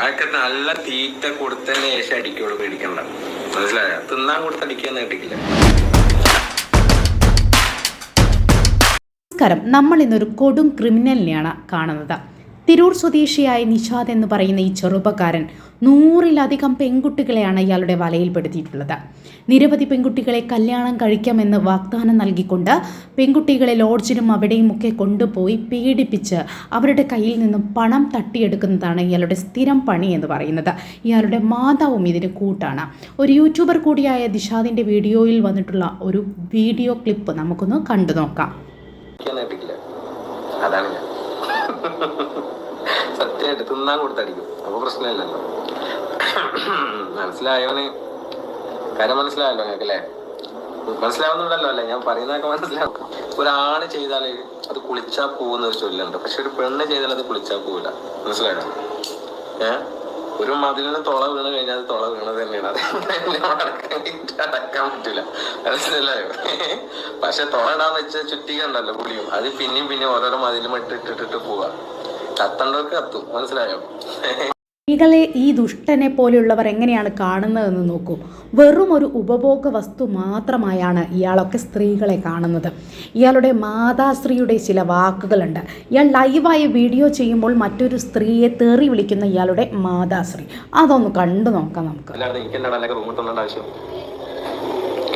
അതൊക്കെ നല്ല തീറ്റ കൊടുത്തതിന് ശേഷം അടിക്കുള്ളൂ പേടിക്കണ്ട. മനസ്സിലായ? തിന്നാൻ കൊടുത്തടിക്കാന്ന് കിട്ടിക്കില്ല നമസ്കാരം. നമ്മൾ ഇന്നൊരു കൊടും ക്രിമിനലിനെയാണ് കാണുന്നത്. തിരൂർ സ്വദേശിയായ നിഷാദ് എന്ന് പറയുന്ന ഈ ചെറുപ്പക്കാരൻ നൂറിലധികം പെൺകുട്ടികളെയാണ് ഇയാളുടെ വലയിൽപ്പെടുത്തിയിട്ടുള്ളത്. നിരവധി പെൺകുട്ടികളെ കല്യാണം കഴിക്കാമെന്ന് വാഗ്ദാനം നൽകിക്കൊണ്ട് പെൺകുട്ടികളെ ലോഡ്ജിലും അവിടെയുമൊക്കെ കൊണ്ടുപോയി പീഡിപ്പിച്ച് അവരുടെ കയ്യിൽ നിന്നും പണം തട്ടിയെടുക്കുന്നതാണ് ഇയാളുടെ സ്ഥിരം പണി എന്ന് പറയുന്നത്. ഇയാളുടെ മാതാവും ഇതിന് കൂട്ടാണ്. ഒരു യൂട്യൂബർ കൂടിയായ ദിഷാദിന്റെ വീഡിയോയിൽ വന്നിട്ടുള്ള ഒരു വീഡിയോ ക്ലിപ്പ് നമുക്കൊന്ന് കണ്ടു നോക്കാം. അതാണ് ഞാൻ സത്യമായിട്ട് തിന്നാൻ കൊടുത്തടിക്കും. അപ്പൊ പ്രശ്നമില്ലല്ലോ. മനസ്സിലായവന് കാര്യം മനസ്സിലായല്ലോ നിങ്ങൾക്ക് അല്ലേ മനസ്സിലാവുന്നുണ്ടല്ലോ അല്ലേ? ഞാൻ പറയുന്നതൊക്കെ മനസ്സിലാവും. ഒരാണ് ചെയ്താൽ അത് കുളിച്ചാ പോകുന്ന ഒരു ചൊല്ലുണ്ട്. പക്ഷെ ഒരു പെണ്ണ് ചെയ്താൽ അത് കുളിച്ചാ പോവില്ല. മനസ്സിലായോ? ഏ? ഒരു മതിലിന് തുള വീണ് കഴിഞ്ഞാൽ അത് തുള വീണത് തന്നെയാണ്. അത് അടക്കാൻ പറ്റില്ല മനസ്സിലായോ? പക്ഷെ തുള ഇടാൻ വെച്ച ചുറ്റിക ഉണ്ടല്ലോ പുളിയും അത് പിന്നെയും പിന്നെയും ഓരോരോ മതിലും ഇട്ടിട്ടിട്ടിട്ട് പോവാ. കത്തും. മനസ്സിലായോ? സ്ത്രീകളെ ഈ ദുഷ്ടനെ പോലെയുള്ളവർ എങ്ങനെയാണ് കാണുന്നതെന്ന് നോക്കൂ. വെറും ഒരു ഉപഭോഗ വസ്തു മാത്രമായാണ് ഇയാളൊക്കെ സ്ത്രീകളെ കാണുന്നത്. ഇയാളുടെ മാതാശ്രീയുടെ ചില വാക്കുകളുണ്ട്. ഇയാൾ ലൈവായി വീഡിയോ ചെയ്യുമ്പോൾ മറ്റൊരു സ്ത്രീയെ തേറി വിളിക്കുന്ന ഇയാളുടെ മാതാശ്രീ. അതൊന്ന് കണ്ടു നോക്കാം നമുക്ക്.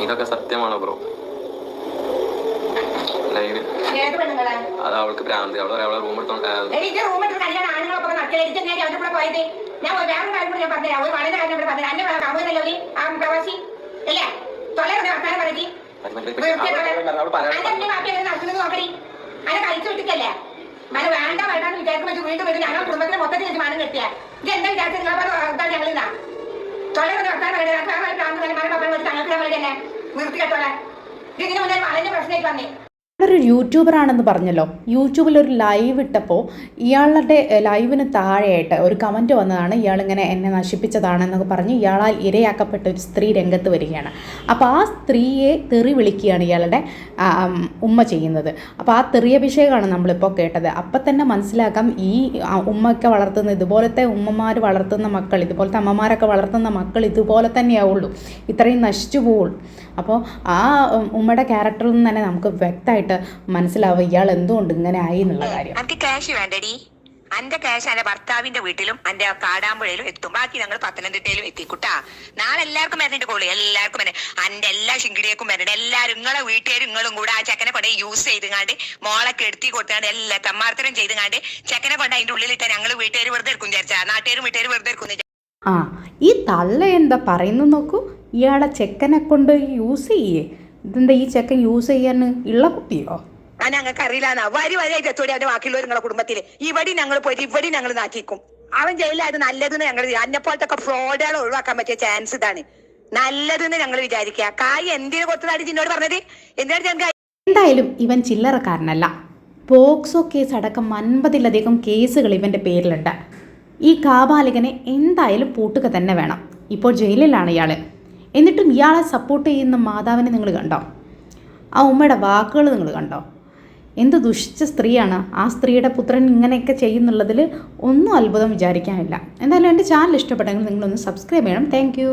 ഇതൊക്കെ സത്യമാണോ ബ്രോ? പെണ്ണുങ്ങളെ? അത് അവൾക്ക് ഭ്രാന്തി. അവൾ അവളെ റൂമിൽ എടുത്തോണ്ട് ഞാൻ വേറെ കാര്യം കൂടി ഞാൻ പറഞ്ഞുതരാം. ഒരു വളരെ കാര്യം കൂടി പറഞ്ഞു എന്നെ കാമുകനല്ലോ നീ ആ പ്രവാസി? അല്ലേ തൊള്ളയുടെ വർത്താനം പറഞ്ഞി. ബാക്കി എങ്ങനെ നടക്കുന്നത് നോക്കടി. അതിനെ കഴിച്ചു വിട്ടിട്ടല്ലേ? മന വേണ്ട വേണ്ടാന്ന് വിചാരിക്കുമ്പോൾ വീണ്ടും വരും ഞങ്ങൾ കുടുംബത്തിന് മൊത്തത്തിൽ വെച്ച് മാനം കെട്ടിയ ഇത് എന്താ വിചാരിച്ചത്? നിങ്ങൾ പറഞ്ഞ ഞങ്ങൾ ഇന്നാ തൊള്ളയുടെ വർത്താനം പറയുന്നത് മുന്നേ വളരെ പ്രശ്നമായിട്ട് വന്നേ. ഒരു യൂട്യൂബർ ആണെന്ന് പറഞ്ഞല്ലോ യൂട്യൂബിൽ ഒരു ലൈവ് ഇട്ടപ്പോൾ ഇയാളുടെ ലൈവിന് താഴെയായിട്ട് ഒരു കമന്റ് വന്നതാണ് ഇയാളിങ്ങനെ എന്നെ നശിപ്പിച്ചതാണെന്നൊക്കെ പറഞ്ഞ് ഇയാളാൽ ഇരയാക്കപ്പെട്ട ഒരു സ്ത്രീ രംഗത്ത് വരികയാണ്. അപ്പോൾ ആ സ്ത്രീയെ തെറി വിളിക്കുകയാണ് ഇയാളുടെ ഉമ്മ ചെയ്യുന്നത്. അപ്പോൾ ആ തെറിയഭിഷേകമാണ് നമ്മളിപ്പോൾ കേട്ടത്. അപ്പം തന്നെ മനസ്സിലാക്കാം ഈ ഉമ്മയൊക്കെ വളർത്തുന്ന ഇതുപോലത്തെ ഉമ്മമാർ വളർത്തുന്ന മക്കൾ ഇതുപോലത്തെ അമ്മമാരൊക്കെ വളർത്തുന്ന മക്കൾ ഇതുപോലെ തന്നെയാവുള്ളൂ. ഇത്രയും നശിച്ചു പോവുള്ളൂ. അപ്പോൾ ആ ഉമ്മയുടെ ക്യാരക്ടറിൽ നിന്ന് തന്നെ നമുക്ക് വ്യക്തമായിട്ട് മനസ്സിലാവും ഇയാൾ എന്തുകൊണ്ട് ഇങ്ങനെ ആയി എന്നുള്ള കാര്യം. അനക്ക് ക്യാഷ് വേണ്ടടി. അന്റെ ക്യാഷ് എന്റെ ഭർത്താവിന്റെ വീട്ടിലും എന്റെ കാടാമ്പുഴയിലും എത്തും. ബാക്കി ഞങ്ങൾ പത്തനംതിട്ടയിലും എത്തിക്കൂട്ടാ നാളെ എല്ലാവർക്കും വരണ്ട കോളി എല്ലാവർക്കും വരണേ അന്റെ എല്ലാ ശിങ്കിടിയേക്കും വരണേ എല്ലാവരും നിങ്ങളെ വീട്ടുകാരും നിങ്ങളും കൂടെ ആ ചെക്കനെ കൊണ്ട് യൂസ് ചെയ്തുങ്ങാണ്ട് മോളൊക്കെ എടുത്തി കൊടുത്താണ്ട് എല്ലാ തമ്മാർത്തരം ചെയ്തുങ്ങാണ്ട് ചെക്കനെ കൊണ്ട് അതിന്റെ ഉള്ളിലിട്ട് ഞങ്ങൾ വീട്ടുകാർ വെറുതെ എടുക്കും വിചാരിച്ചാ. നാട്ടുകാരും വീട്ടുകാർ വെറുതെ എടുക്കും ആ ഈ തള്ള എന്താ പറയുന്നു നോക്കൂ. ഇയാളെ ചെക്കനെ കൊണ്ട് യൂസ് ചെയ്യേ. ഇതെന്താ ഈ ചെക്കൻ യൂസ് ചെയ്യാൻ ഉള്ള കുട്ടിയോ? ആ ഞങ്ങൾക്ക് അറിയില്ല വരി വരിയായിട്ട് എത്തോടി അവന്റെ ബാക്കിയുള്ളവർ നിങ്ങളുടെ കുടുംബത്തിൽ. ഇവിടെ ഞങ്ങൾ പോയിട്ട് ഇവിടെ ഞങ്ങൾ നാട്ടിക്കും. അവൻ ജയിലായത് നല്ലതെന്ന് ഞങ്ങൾ അന്നെ പോലത്തെ ഫ്രോഡുകൾ ഒഴിവാക്കാൻ പറ്റിയ ചാൻസ് ഇതാണ്. നല്ലതെന്ന് ഞങ്ങൾ വിചാരിക്കുക കായ് എന്തിനു കൊടുത്തതാണ് ജിന്നോട് പറഞ്ഞത്? എന്തിനാണ് എന്തായാലും ഇവൻ ചില്ലറക്കാരനല്ല. പോക്സോ കേസ് അടക്കം അൻപതിലധികം കേസുകൾ ഇവന്റെ പേരിലുണ്ട്. ഈ കാബാലികനെ എന്തായാലും പൂട്ടുക തന്നെ വേണം. ഇപ്പോൾ ജയിലിലാണ് ഇയാൾ എന്നിട്ടും ഇയാളെ സപ്പോർട്ട് ചെയ്യുന്ന മാതാവിനെ നിങ്ങൾ കണ്ടോ? ആ ഉമ്മയുടെ വാക്കുകൾ നിങ്ങൾ കണ്ടോ? എന്ത് ദുഷിച്ച സ്ത്രീയാണ് ആ സ്ത്രീയുടെ പുത്രൻ ഇങ്ങനെയൊക്കെ ചെയ്യുന്നുള്ളതിൽ ഒന്നും അത്ഭുതം വിചാരിക്കാനില്ല. എന്തായാലും എന്റെ ചാനൽ ഇഷ്ടപ്പെട്ടെങ്കിൽ നിങ്ങളൊന്ന് സബ്സ്ക്രൈബ് ചെയ്യണം. താങ്ക്